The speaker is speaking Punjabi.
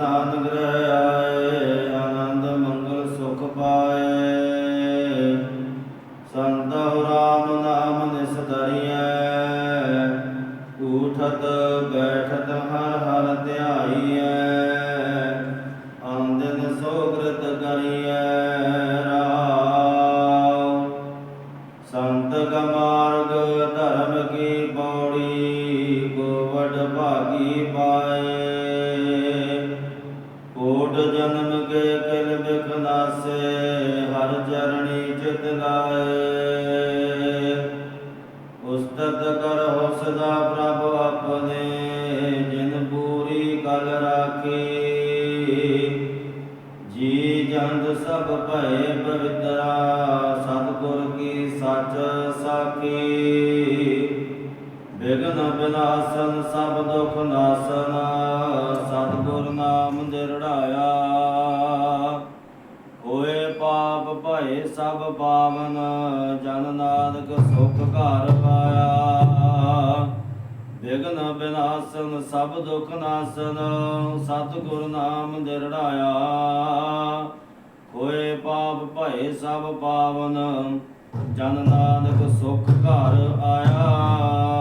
ਕਰੇ ਗ੍ਰਹਿ ਆਏ ਆਨੰਦ, ਮੰਗਲ, ਸੁਖ ਪਾਏ। ਸੰਤ ਰਾਮ ਨਾਮ ਨਿਸ ਧਰਿਐ। ਉਠਤ, ਬੈਠਤ, ਹਰ ਹਰ ਧਿਆਈਐ। ਅੰਦਿਨ ਸੋਗ੍ਰਤ ਕਰੀਐ ਰਾਮ। ਸੰਤ ਕਾ ਧਰਮ ਕੀ ਪੌੜੀ, ਗੋਵਡ ਭਾਗੀ ਪਾਏ ਜੀ ਸਭ ਭਏ ਪਵਿੱਤਰਾ ਸਤਿਗੁਰ ਕੀ ਸੱਚ ਸਾਖੀ। ਬਿਗਨ ਬਿਨਾਸਨ ਸਭ ਦੁਖ ਨਾਸਨ, ਸਤਿਗੁਰ ਨਾਮ ਦਿਰੜਾਇਆ ਹੋਏ ਪਾਪ ਭਏ ਸਭ ਪਾਵਨ, ਜਨ ਨਾਨਕ ਸੁਖ ਘਰ ਪਾਇਆ। ਬਿਗਨ ਬਿਨਾਸਨ ਸਭ ਦੁਖ ਨਾਸਨ, ਸਤਿਗੁਰ ਨਾਮ ਦਿਰੜਾਇਆ ਹੋਏ ਪਾਪ ਭਏ ਸਭ ਪਾਵਨ। ਜਨ ਨਾਨਕ ਸੁਖ ਘਰ ਆਇਆ।